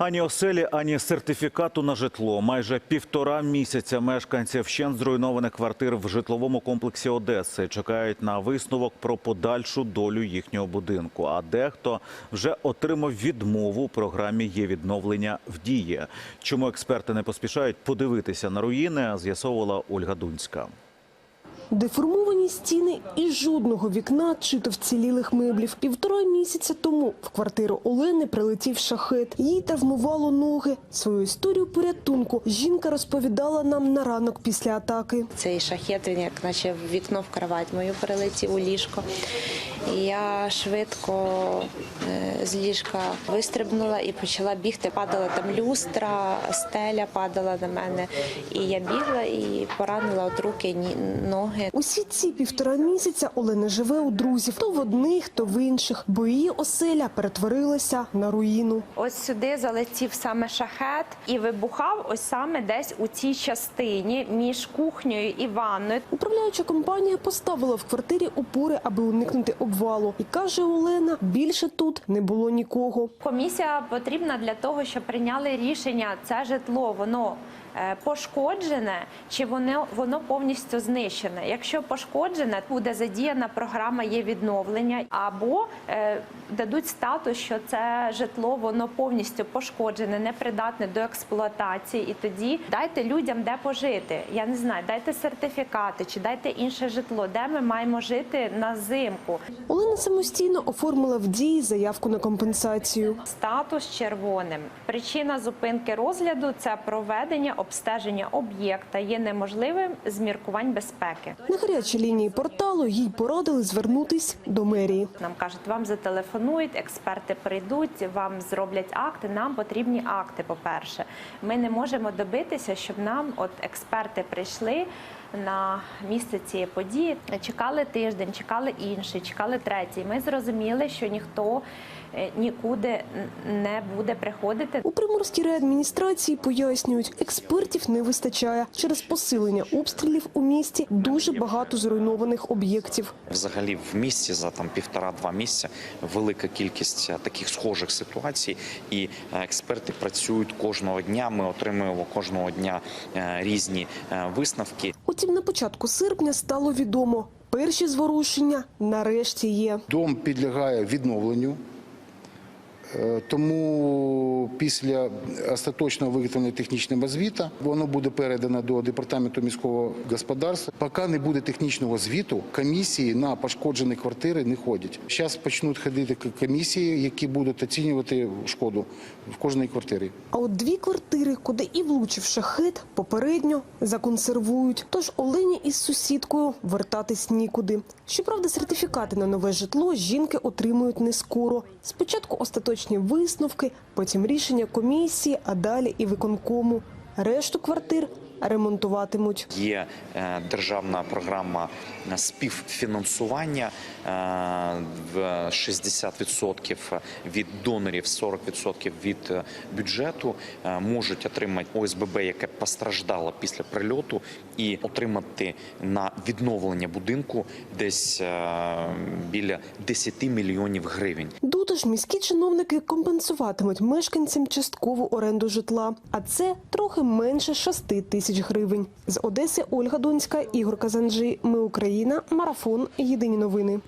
Ані оселі, ані сертифікату на житло. Майже півтора місяця мешканці вщент зруйнованих квартир в житловому комплексі Одеси чекають на висновок про подальшу долю їхнього будинку. А дехто вже отримав відмову у програмі є відновлення в дії. Чому експерти не поспішають подивитися на руїни, з'ясовувала Ольга Дунська. Деформовані стіни і жодного вікна чи то вцілілих меблів. Півтора місяця тому в квартиру Олени прилетів шахет. Їй травмувало ноги. Свою історію порятунку жінка розповідала нам на ранок після атаки. Цей шахет, він як наче в вікно в кровать мою прилетів у ліжко. Я швидко е, з ліжка вистрибнула і почала бігти. Падала там люстра, стеля падала на мене. І я бігла і поранила от руки, ні- ноги. Усі ці півтора місяця Олена живе у друзів то в одних, то в інших, бо її оселя перетворилася на руїну. Ось сюди залетів саме шахет і вибухав ось саме десь у цій частині між кухнею і ванною. Управляюча компанія поставила в квартирі опори, аби уникнути обвалу. І каже Олена, більше тут не було нікого. Комісія потрібна для того, щоб прийняли рішення. Це житло воно пошкоджене чи воно воно повністю знищене. Якщо пошкоджене, буде задіяна програма є відновлення, або е, дадуть статус, що це житло воно повністю пошкоджене, непридатне до експлуатації. І тоді дайте людям де пожити. Я не знаю, дайте сертифікати чи дайте інше житло, де ми маємо жити на зимку. Олена самостійно оформила в дії заявку на компенсацію. Статус червоним. Причина зупинки розгляду це проведення обстеження об'єкта є неможливим з міркувань безпеки. На гарячій лінії порталу їй порадили звернутись до мерії. Нам кажуть, вам зателефонують, експерти прийдуть, вам зроблять акти. Нам потрібні акти. По перше, ми не можемо добитися, щоб нам, от експерти, прийшли. На місце цієї події чекали тиждень, чекали інший, чекали третій. Ми зрозуміли, що ніхто е, нікуди не буде приходити. У приморській реадміністрації пояснюють, експертів не вистачає через посилення обстрілів у місті. Дуже багато зруйнованих об'єктів. Взагалі в місті за там півтора-два місяця велика кількість е, таких схожих ситуацій, і е, експерти працюють кожного дня. Ми отримуємо кожного дня різні висновки. Утім, на початку серпня стало відомо, перші зворушення нарешті є. Дом підлягає відновленню, тому після остаточного виготовлення технічного звіта воно буде передано до департаменту міського господарства. Поки не буде технічного звіту, комісії на пошкоджені квартири не ходять. Зараз почнуть ходити комісії, які будуть оцінювати шкоду в кожній квартирі. А от дві квартири, куди і влучив шахет, попередньо законсервують. Тож Олені із сусідкою вертатись нікуди. Щоправда, сертифікати на нове житло жінки отримують не скоро. Спочатку остаточні висновки, потім рішення комісії, а далі і виконкому. Решту квартир ремонтуватимуть. Є е, державна програма співфінансування е, в 60% від донорів, 40% від е, бюджету можуть отримати ОСББ, яке постраждало після прильоту, і отримати на відновлення будинку десь біля 10 мільйонів гривень. До ж, міські чиновники компенсуватимуть мешканцям часткову оренду житла, а це трохи менше 6 тисяч гривень. З Одеси Ольга Донська, Ігор Казанжи. Ми Україна. Марафон. Єдині новини.